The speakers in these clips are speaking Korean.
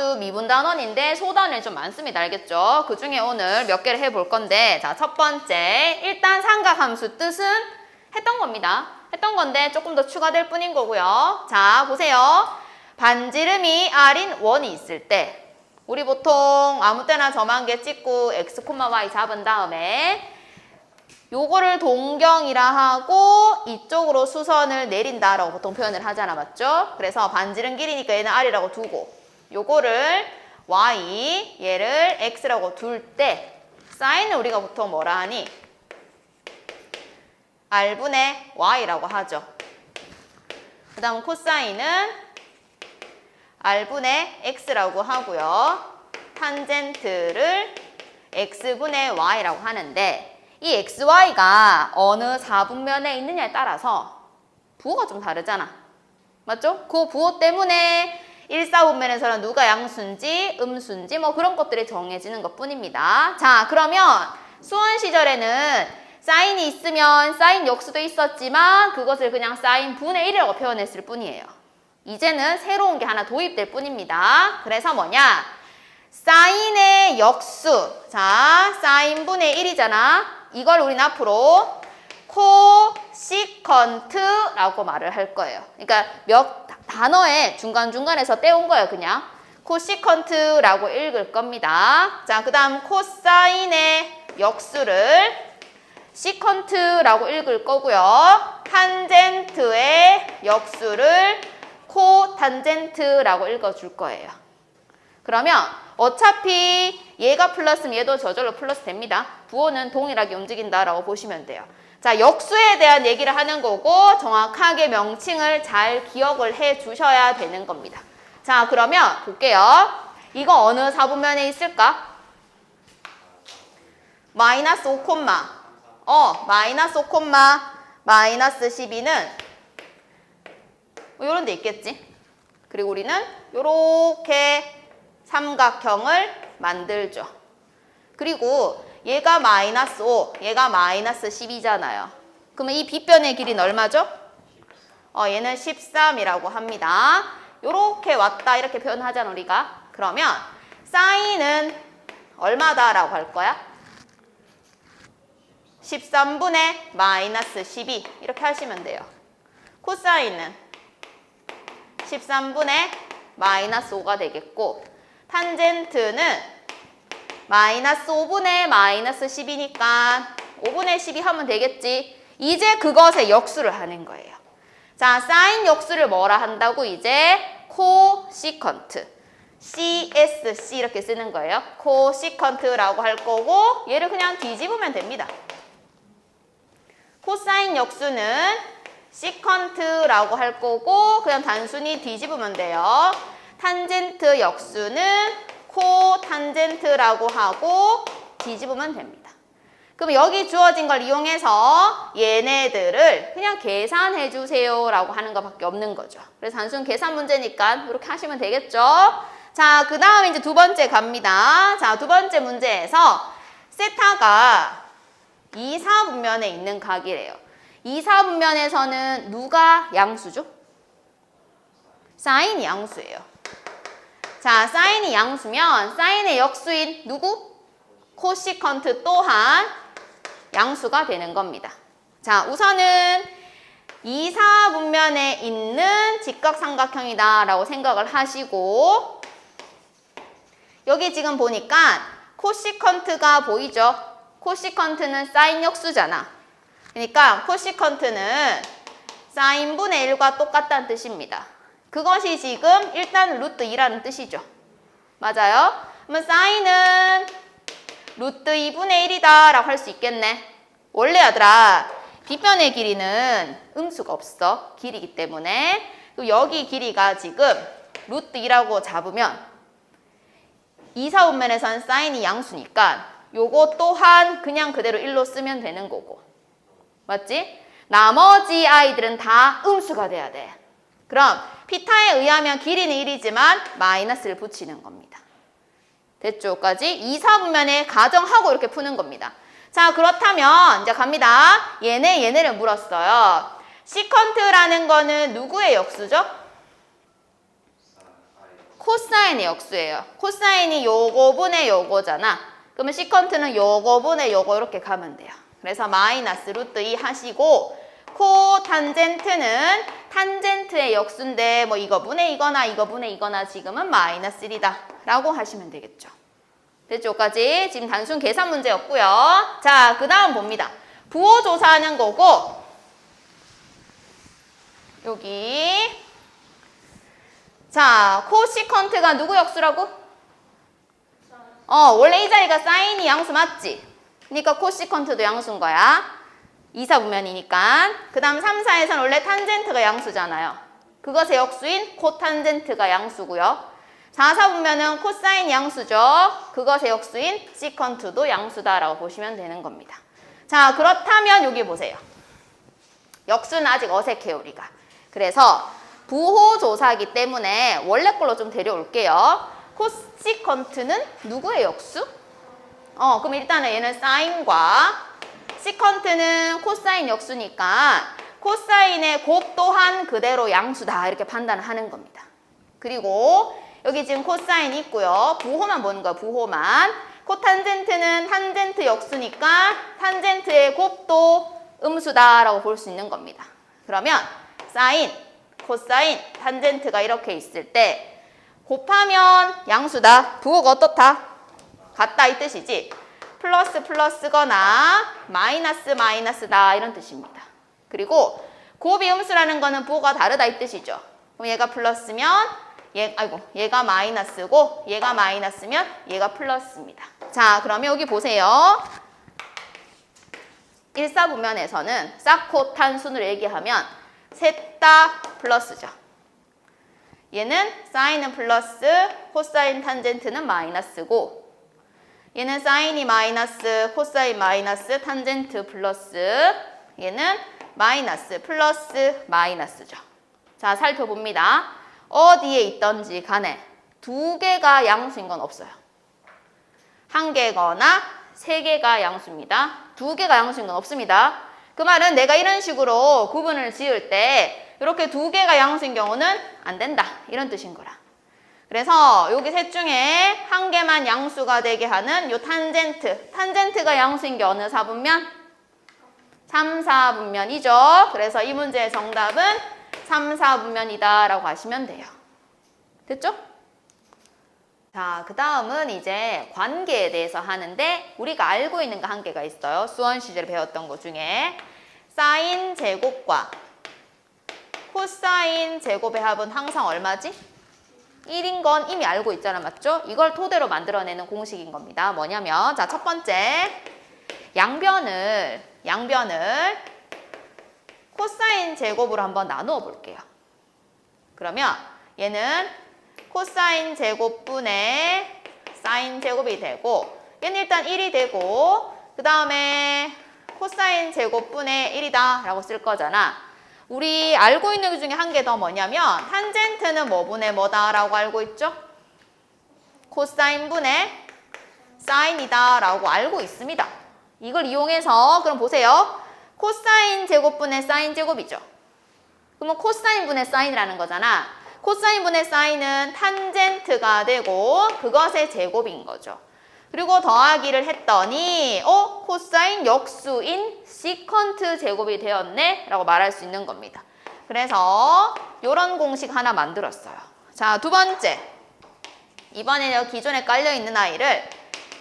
함수 미분 단원인데 소단이 좀 많습니다. 알겠죠? 그 중에 오늘 몇 개를 해볼 건데 자, 첫 번째 일단 삼각 함수 뜻은 했던 겁니다. 했던 건데 조금 더 추가될 뿐인 거고요. 자, 보세요. 반지름이 R인 원이 있을 때 우리 보통 아무 때나 점한 개 찍고 x, y 잡은 다음에 요거를 동경이라 하고 이쪽으로 수선을 내린다라고 보통 표현을 하잖아 맞죠? 그래서 반지름 길이니까 얘는 R이라고 두고 요거를 Y 얘를 X라고 둘 때 사인을 우리가 보통 뭐라 하니? R분의 Y라고 하죠. 그 다음 코사인은 R분의 X라고 하고요. 탄젠트를 X분의 Y라고 하는데 이 XY가 어느 사분면에 있느냐에 따라서 부호가 좀 다르잖아. 맞죠? 그 부호 때문에 1, 4분면에서는 누가 양수인지 음수인지 뭐 그런 것들이 정해지는 것 뿐입니다. 자, 그러면 수원 시절에는 사인이 있으면 사인 역수도 있었지만 그것을 그냥 사인 분의 1이라고 표현했을 뿐이에요. 이제는 새로운 게 하나 도입될 뿐입니다. 그래서 뭐냐? 사인의 역수. 자, 사인 분의 1이잖아. 이걸 우리는 앞으로 코시컨트라고 말을 할 거예요. 그러니까 몇 단어에 중간중간에서 떼온 거예요, 그냥. 코시컨트라고 읽을 겁니다. 자, 그 다음 코사인의 역수를 시컨트라고 읽을 거고요. 탄젠트의 역수를 코탄젠트라고 읽어줄 거예요. 그러면 어차피 얘가 플러스면 얘도 저절로 플러스 됩니다. 부호는 동일하게 움직인다라고 보시면 돼요. 자, 역수에 대한 얘기를 하는 거고 정확하게 명칭을 잘 기억을 해 주셔야 되는 겁니다. 자, 그러면 볼게요. 이거 어느 사분면에 있을까? 마이너스 5 콤마. 어, 마이너스 5 콤마 마이너스 12는 뭐 이런 데 있겠지. 그리고 우리는 요렇게 삼각형을 만들죠. 그리고 얘가 마이너스 5, 얘가 마이너스 10이잖아요. 그러면 이 빗변의 길이는 얼마죠? 어, 얘는 13이라고 합니다. 요렇게 왔다 이렇게 표현하잖아 우리가. 그러면 사인은 얼마다라고 할 거야? 13분의 마이너스 12 이렇게 하시면 돼요. 코사인은 13분의 마이너스 5가 되겠고 탄젠트는 마이너스 5분의 마이너스 10이니까 5분의 12 하면 되겠지. 이제 그것의 역수를 하는 거예요. 자, 사인 역수를 뭐라 한다고 이제 코시컨트. CSC 이렇게 쓰는 거예요. 코시컨트라고 할 거고 얘를 그냥 뒤집으면 됩니다. 코사인 역수는 시컨트라고 할 거고 그냥 단순히 뒤집으면 돼요. 탄젠트 역수는 코 탄젠트라고 하고 뒤집으면 됩니다. 그럼 여기 주어진 걸 이용해서 얘네들을 그냥 계산해 주세요 라고 하는 것밖에 없는 거죠. 그래서 단순 계산 문제니까 이렇게 하시면 되겠죠. 자, 그 다음에 이제 두 번째 갑니다. 자, 두 번째 문제에서 세타가 2, 4분면에 있는 각이래요. 2, 4분면에서는 누가 양수죠? 사인이 양수예요. 자, 사인이 양수면 사인의 역수인 누구? 코시컨트 또한 양수가 되는 겁니다. 자, 우선은 2, 4분면에 있는 직각삼각형이다 라고 생각을 하시고 여기 지금 보니까 코시컨트가 보이죠? 코시컨트는 사인 역수잖아. 그러니까 코시컨트는 사인분의 1과 똑같다는 뜻입니다. 그것이 지금 일단 루트 2라는 뜻이죠. 맞아요? 그러면 사인은 루트 2분의 1이다 라고 할 수 있겠네. 원래 얘들아 빗변의 길이는 음수가 없어. 길이기 때문에. 여기 길이가 지금 루트 2라고 잡으면 2, 4분면에서는 사인이 양수니까 요거 또한 그냥 그대로 1로 쓰면 되는 거고. 맞지? 나머지 아이들은 다 음수가 돼야 돼. 그럼 피타에 의하면 길이는 1이지만 마이너스를 붙이는 겁니다. 됐죠?까지 2, 4분면에 가정하고 이렇게 푸는 겁니다. 자 그렇다면 이제 갑니다. 얘네 얘네를 물었어요. 시컨트라는 거는 누구의 역수죠? 코사인의 역수예요. 코사인이 요거분의 요거잖아. 그러면 시컨트는 요거분의 요거 이렇게 가면 돼요. 그래서 마이너스 루트 2 하시고 코 탄젠트는 탄젠트의 역수인데 뭐 이거 분의 이거나 이거 분의 이거나 지금은 마이너스 1이다 라고 하시면 되겠죠. 됐죠까지 지금 단순 계산 문제였고요. 자, 그 다음 봅니다. 부호 조사하는 거고 여기 자, 코시컨트가 누구 역수라고? 어, 원래 이 자리가 사인이 양수 맞지? 그러니까 코시컨트도 양수인 거야. 이사분면이니까. 그 다음 3, 4에서는 원래 탄젠트가 양수잖아요. 그것의 역수인 코탄젠트가 양수고요. 4, 4분면은 코사인 양수죠. 그것의 역수인 시컨트도 양수다라고 보시면 되는 겁니다. 자, 그렇다면 여기 보세요. 역수는 아직 어색해요, 우리가. 그래서 부호 조사이기 때문에 원래 걸로 좀 데려올게요. 코시컨트는 누구의 역수? 어, 그럼 일단은 얘는 사인과 시컨트는 코사인 역수니까 코사인의 곱 또한 그대로 양수다 이렇게 판단을 하는 겁니다. 그리고 여기 지금 코사인이 있고요. 부호만 거야, 부호만. 코탄젠트는 탄젠트 역수니까 탄젠트의 곱도 음수다라고 볼 수 있는 겁니다. 그러면 사인, 코사인, 탄젠트가 이렇게 있을 때 곱하면 양수다. 부호가 어떻다? 같다 이 뜻이지. 플러스 플러스거나 마이너스 마이너스다 이런 뜻입니다. 그리고 곱이 음수라는 거는 부호가 다르다 이 뜻이죠. 그럼 얘가 플러스면 얘 아이고 얘가 마이너스고 얘가 마이너스면 얘가 플러스입니다. 자, 그러면 여기 보세요. 일사분면에서는 싹코탄순으로 얘기하면 셋 다 플러스죠. 얘는 사인은 플러스, 코사인 탄젠트는 마이너스고 얘는 사인이 마이너스, 코사인 마이너스, 탄젠트 플러스 얘는 마이너스, 플러스, 마이너스죠. 자, 살펴봅니다. 어디에 있던지 간에 두 개가 양수인 건 없어요. 한 개거나 세 개가 양수입니다. 두 개가 양수인 건 없습니다. 그 말은 내가 이런 식으로 구분을 지을 때 이렇게 두 개가 양수인 경우는 안 된다. 이런 뜻인 거라. 그래서 여기 셋 중에 한 개만 양수가 되게 하는 요 탄젠트. 탄젠트가 양수인 게 어느 사분면? 3, 4분면이죠. 그래서 이 문제의 정답은 3, 4분면이다 라고 하시면 돼요. 됐죠? 자, 그 다음은 이제 관계에 대해서 하는데 우리가 알고 있는 거 한 개가 있어요. 수원 시절에 배웠던 것 중에 사인 제곱과 코사인 제곱의 합은 항상 얼마지? 1인 건 이미 알고 있잖아, 맞죠? 이걸 토대로 만들어내는 공식인 겁니다. 뭐냐면, 자, 첫 번째, 양변을, 양변을 코사인 제곱으로 한번 나누어 볼게요. 그러면 얘는 코사인 제곱분의 사인 제곱이 되고, 얘는 일단 1이 되고, 그 다음에 코사인 제곱분의 1이다 라고 쓸 거잖아. 우리 알고 있는 것 중에 한 개 더 뭐냐면 탄젠트는 뭐분의 뭐다라고 알고 있죠? 코사인분의 사인이다라고 알고 있습니다. 이걸 이용해서 그럼 보세요. 코사인 제곱분의 사인 제곱이죠. 그러면 코사인분의 사인이라는 거잖아. 코사인분의 사인은 탄젠트가 되고 그것의 제곱인 거죠. 그리고 더하기를 했더니 어? 코사인 역수인 시컨트 제곱이 되었네 라고 말할 수 있는 겁니다. 그래서 이런 공식 하나 만들었어요. 자, 두 번째. 이번에는 기존에 깔려있는 아이를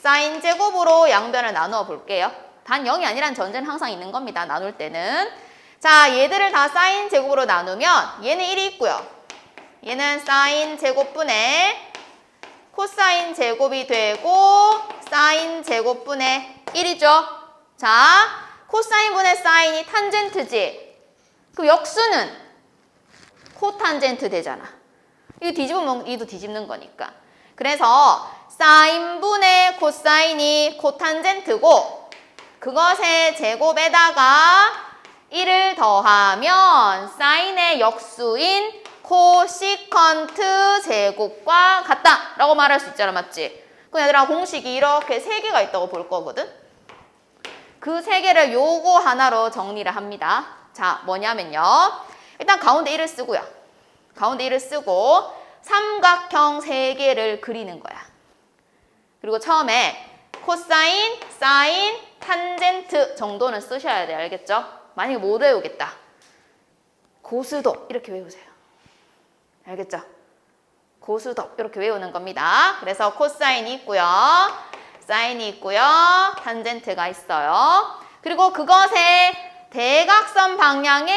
사인 제곱으로 양변을 나누어 볼게요. 단 0이 아니란 전제는 항상 있는 겁니다. 나눌 때는. 자, 얘들을 다 사인 제곱으로 나누면 얘는 1이 있고요. 얘는 사인 제곱분의 코사인 제곱이 되고 사인 제곱분의 1이죠. 자, 코사인분의 사인이 탄젠트지. 그럼 역수는 코탄젠트 되잖아. 이거 뒤집으면 이도 뒤집는 거니까. 그래서 사인분의 코사인이 코탄젠트고 그것의 제곱에다가 1을 더하면 사인의 역수인 코시컨트 제곱과 같다 라고 말할 수 있잖아 맞지? 그럼 얘들아 공식이 이렇게 세 개가 있다고 볼 거거든 그 세 개를 요거 하나로 정리를 합니다 자 뭐냐면요 일단 가운데 1을 쓰고요 가운데 1을 쓰고 삼각형 세 개를 그리는 거야. 그리고 처음에 코사인, 사인, 탄젠트 정도는 쓰셔야 돼요. 알겠죠? 만약에 못 외우겠다. 고수도 이렇게 외우세요. 알겠죠? 고수도 이렇게 외우는 겁니다. 그래서 코사인이 있고요. 사인이 있고요. 탄젠트가 있어요. 그리고 그것의 대각선 방향의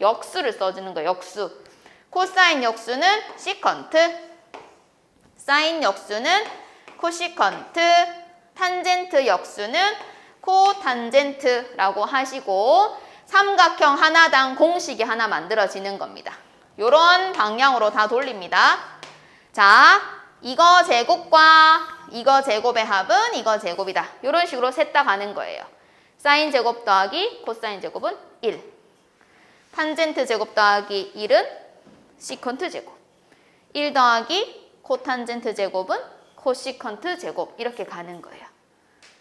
역수를 써주는 거예요. 역수. 코사인 역수는 시컨트, 사인 역수는 코시컨트, 탄젠트 역수는 코탄젠트라고 하시고 삼각형 하나당 공식이 하나 만들어지는 겁니다. 이런 방향으로 다 돌립니다. 자, 이거 제곱과 이거 제곱의 합은 이거 제곱이다. 이런 식으로 셋 다 가는 거예요. 사인 제곱 더하기 코사인 제곱은 1. 탄젠트 제곱 더하기 1은 시컨트 제곱. 1 더하기 코탄젠트 제곱은 코시컨트 제곱. 이렇게 가는 거예요.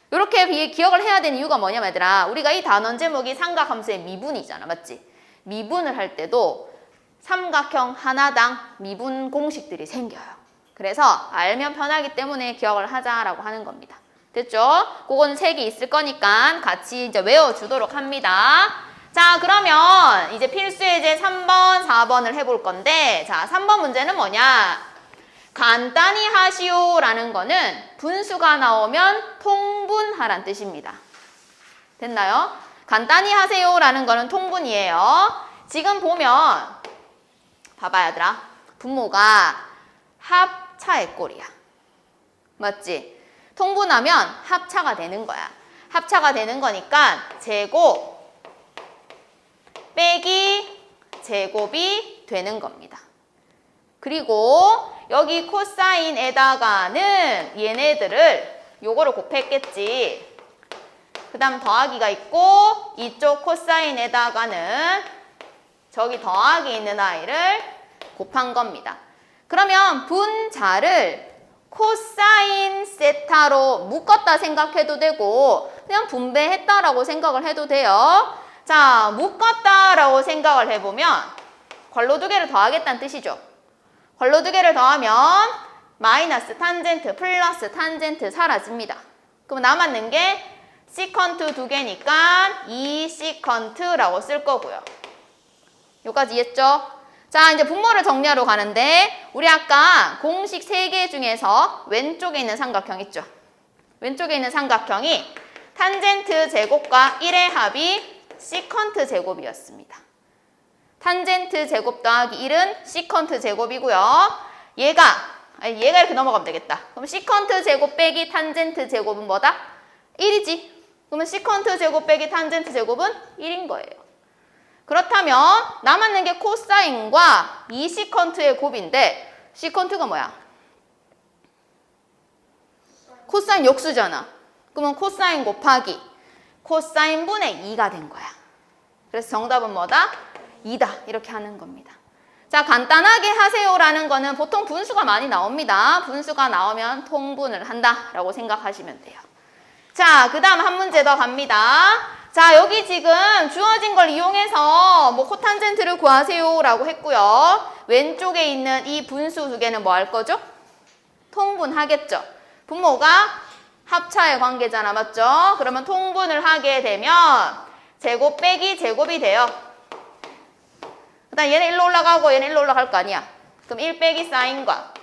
이렇게 비- 기억을 해야 되는 이유가 뭐냐면 얘들아 우리가 이 단원 제목이 삼각함수의 미분이잖아 맞지? 미분을 할 때도 삼각형 하나당 미분 공식들이 생겨요 그래서 알면 편하기 때문에 기억을 하자라고 하는 겁니다 됐죠? 그건 세개 있을 거니까 같이 이제 외워주도록 합니다 자 그러면 이제 필수 예제 3번 4번을 해볼 건데 자 3번 문제는 뭐냐 간단히 하시오 라는 거는 분수가 나오면 통분하란 뜻입니다. 됐나요? 간단히 하세요 라는 거는 통분이에요. 지금 보면 봐봐 얘들아. 분모가 합차의 꼴이야. 맞지? 통분하면 합차가 되는 거야. 합차가 되는 거니까 제곱 빼기 제곱이 되는 겁니다. 그리고 여기 코사인에다가는 얘네들을 요거를 곱했겠지. 그 다음 더하기가 있고 이쪽 코사인에다가는 저기 더하기 있는 아이를 곱한 겁니다. 그러면 분자를 코사인 세타로 묶었다 생각해도 되고 그냥 분배했다라고 생각을 해도 돼요. 자, 묶었다라고 생각을 해보면 괄호 두 개를 더하겠다는 뜻이죠. 괄호 두 개를 더하면 마이너스 탄젠트 플러스 탄젠트 사라집니다. 그럼 남았는 게 시컨트 두 개니까 2 시컨트라고 쓸 거고요. 여기까지 이해했죠? 자, 이제 분모를 정리하러 가는데 우리 아까 공식 세 개 중에서 왼쪽에 있는 삼각형 있죠? 왼쪽에 있는 삼각형이 탄젠트 제곱과 1의 합이 시컨트 제곱이었습니다. 탄젠트 제곱 더하기 1은 시컨트 제곱이고요. 얘가 아니 얘가 이렇게 넘어가면 되겠다. 그럼 시컨트 제곱 빼기 탄젠트 제곱은 뭐다? 1이지. 그러면 시컨트 제곱 빼기 탄젠트 제곱은 1인 거예요. 그렇다면 남았는 게 코사인과 이 시컨트의 곱인데 시컨트가 뭐야? 코사인 역수잖아. 그러면 코사인 곱하기 코사인 분의 2가 된 거야. 그래서 정답은 뭐다? 2다. 이렇게 하는 겁니다. 자, 간단하게 하세요라는 거는 보통 분수가 많이 나옵니다. 분수가 나오면 통분을 한다라고 생각하시면 돼요. 자, 그 다음 한 문제 더 갑니다. 자, 여기 지금 주어진 걸 이용해서 뭐 코탄젠트를 구하세요라고 했고요. 왼쪽에 있는 이 분수 두 개는 뭐 할 거죠? 통분하겠죠. 분모가 합차의 관계잖아, 맞죠? 그러면 통분을 하게 되면 제곱 빼기 제곱이 돼요. 그다음 얘는 일로 올라가고 얘는 일로 올라갈 거 아니야. 그럼 1 빼기 사인과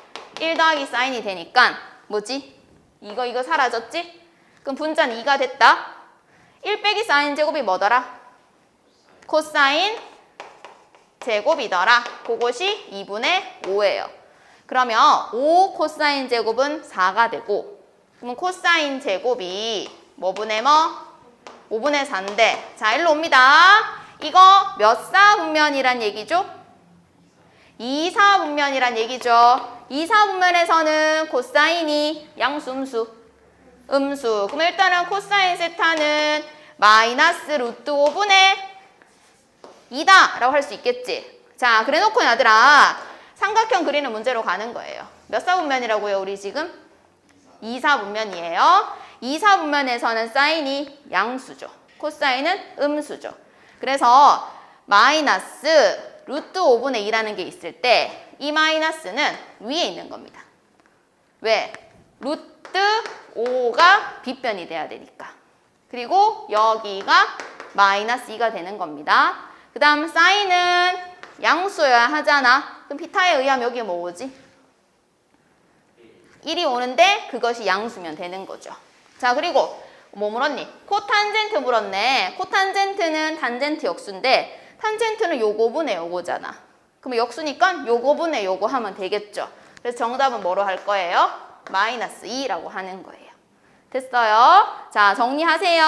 1 더하기 사인이 되니까 뭐지? 이거 이거 사라졌지? 그럼 분자는 2가 됐다. 1 빼기 사인 제곱이 뭐더라? 코사인 제곱이더라. 그것이 2분의 5예요. 그러면 5 코사인 제곱은 4가 되고 그러면 코사인 제곱이 뭐분의 뭐? 5분의 4인데 자 일로 옵니다. 이거 몇 사분면이란 얘기죠? 2사분면이란 얘기죠. 2사분면에서는 코사인이 양수, 음수, 음수. 그럼 일단은 코사인 세타는 마이너스 루트 5분의 2다 라고 할 수 있겠지. 자, 그래 놓고 얘들아 삼각형 그리는 문제로 가는 거예요. 몇 사분면이라고요, 우리 지금? 2사분면이에요. 2사분면에서는 사인이 양수죠. 코사인은 음수죠. 그래서 마이너스 루트 5분의 2라는 게 있을 때 이 마이너스는 위에 있는 겁니다. 왜? 루트 5가 빗변이 돼야 되니까. 그리고 여기가 마이너스 2가 되는 겁니다. 그 다음 사인은 양수여야 하잖아. 그럼 피타에 의하면 여기 뭐 오지? 1이 오는데 그것이 양수면 되는 거죠. 자, 그리고 뭐 물었니? 코탄젠트 물었네. 코탄젠트는 단젠트 역수인데 탄젠트는 요거분의 요거잖아. 그럼 역수니까 요거분의 요거 하면 되겠죠. 그래서 정답은 뭐로 할 거예요? 마이너스 2라고 하는 거예요. 됐어요? 자, 정리하세요.